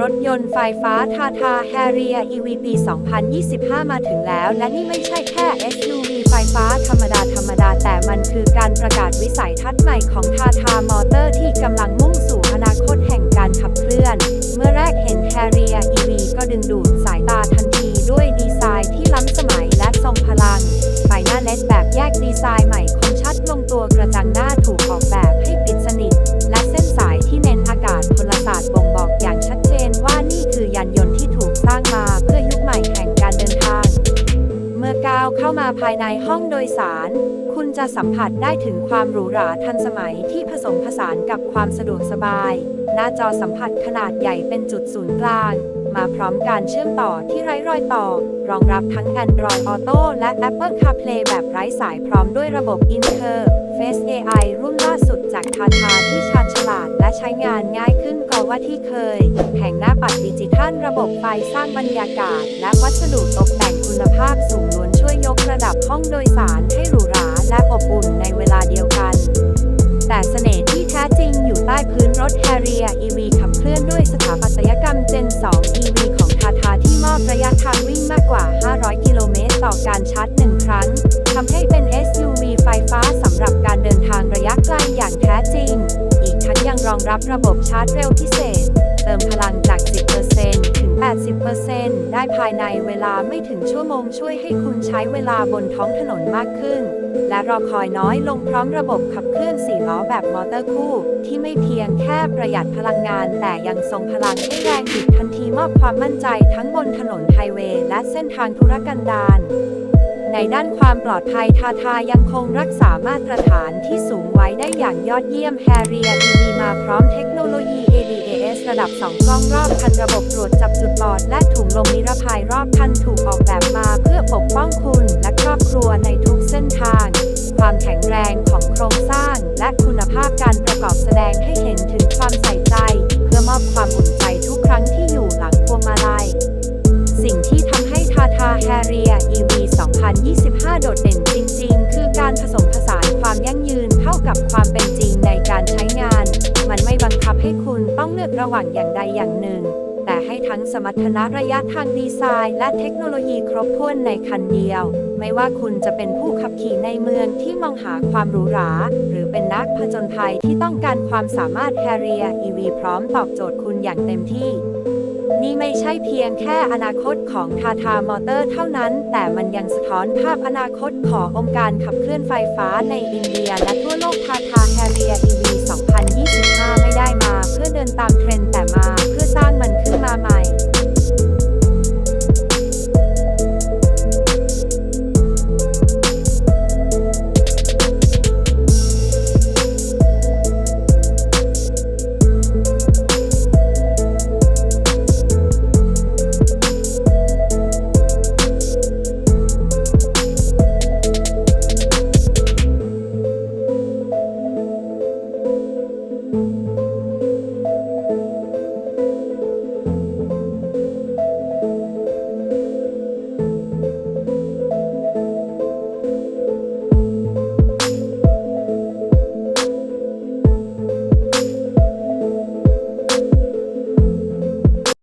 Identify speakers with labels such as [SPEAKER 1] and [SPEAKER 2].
[SPEAKER 1] รถยนต์ไฟฟ้าทาทาแฮเรีย EV ปี 2025 มาถึงแล้ว และนี่ไม่ใช่แค่ SUV ไฟฟ้าธรรมดาธรรมดา แต่มันคือการประกาศวิสัยทัศน์ใหม่ของทาทามอเตอร์ที่กำลังมุ่งสู่อนาคตแห่งการขับเคลื่อน เมื่อแรกเห็นแฮเรีย EV ก็ดึงดูดสายตาทันทีด้วยดีไซน์ที่ล้ำสมัยและทรงพลัง ไฟหน้าเล็ดแบบแยกดีไซน์ใหม่คมชัดลงตัวกระจังหน้า มาภายในห้องโดยสาร คุณจะสัมผัสได้ถึงความหรูหราทันสมัยที่ผสมผสานกับความสะดวกสบาย หน้าจอสัมผัสขนาดใหญ่เป็นจุดศูนย์กลาง มาพร้อมการเชื่อมต่อที่ไร้รอยต่อ รองรับทั้ง Android Auto และ Apple CarPlay แบบไร้สายพร้อมด้วยระบบ Interface AI รุ่นล่าสุดจากทาทาที่ชาญฉลาดและใช้งานง่ายขึ้นกว่าที่เคย แผงหน้าปัดดิจิทัลระบบไฟสร้างบรรยากาศ และวัสดุตกแต่งคุณภาพสูงล้วนช่วย พื้นรถ Harrier EV ขับเคลื่อนด้วยสถาปัตยกรรม Gen 2 EV ของทาทาที่มอบระยะทางวิ่งมากกว่า 500 กิโลเมตร ต่อการชาร์จหนึ่งครั้งทำให้เป็น SUV ไฟฟ้าสำหรับการเดินทางระยะไกลอย่างแท้จริง อีกทั้งยังรองรับระบบชาร์จเร็วพิเศษ เติมพลังจาก 10%ถึง 80%ได้ภายในเวลาไม่ถึงชั่วโมงช่วยให้คุณใช้เวลาบนท้องถนนมากขึ้น และรอคอยน้อยลงพร้อมระบบขับเคลื่อน4ล้อแบบมอเตอร์คู่ ที่ไม่เพียงแค่ประหยัดพลังงาน แต่ยังทรงพลังให้แรงบิดทันทีมอบความมั่นใจทั้งบนถนนไฮเวย์และเส้นทางธุรกันดารในด้านความปลอดภัยทาทายังคงรักษามาตรฐานที่สูงไว้ได้อย่างยอดเยี่ยม Harrier EV มาพร้อมเทคโนโลยี ADAS ระดับ 2 กล้องรอบคันระบบตรวจจับจุดบอด และถุงลมนิรภัยรอบคันถูกออกแบบมาเพื่อปกป้องคุณและครอบครัวในทุกเส้นทาง ความแข็งแรงของโครงสร้าง และคุณภาพการประกอบแสดงให้เห็นถึงความใส่ใจ เพื่อมอบความอุ่นใจทุกครั้งที่อยู่หลังพวงมาลัย สิ่งที่ทำให้ทาทาแฮเรีย EV 2025 โดดเด่นจริง ๆ คือการผสมผสานความยั่งยืนเข้ากับความเป็นจริงใน ลือกระหว่างอย่างใดอย่างหนึ่ง แต่ให้ทั้งสมรรถนะระยะทางดีไซน์ และเทคโนโลยีครบถ้วนในคันเดียว ไม่ว่าคุณจะเป็นผู้ขับขี่ในเมืองที่มองหาความหรูหรา หรือเป็นนักผจญภัยที่ต้องการความสามารถ Harrier EV พร้อมตอบโจทย์คุณอย่างเต็มที่นี่ไม่ใช่เพียงแค่อนาคตของทาทามอเตอร์เท่านั้น แต่มันยังสะท้อนภาพอนาคตขององค์การขับเคลื่อนไฟฟ้าในอินเดียและทั่วโลกทาทา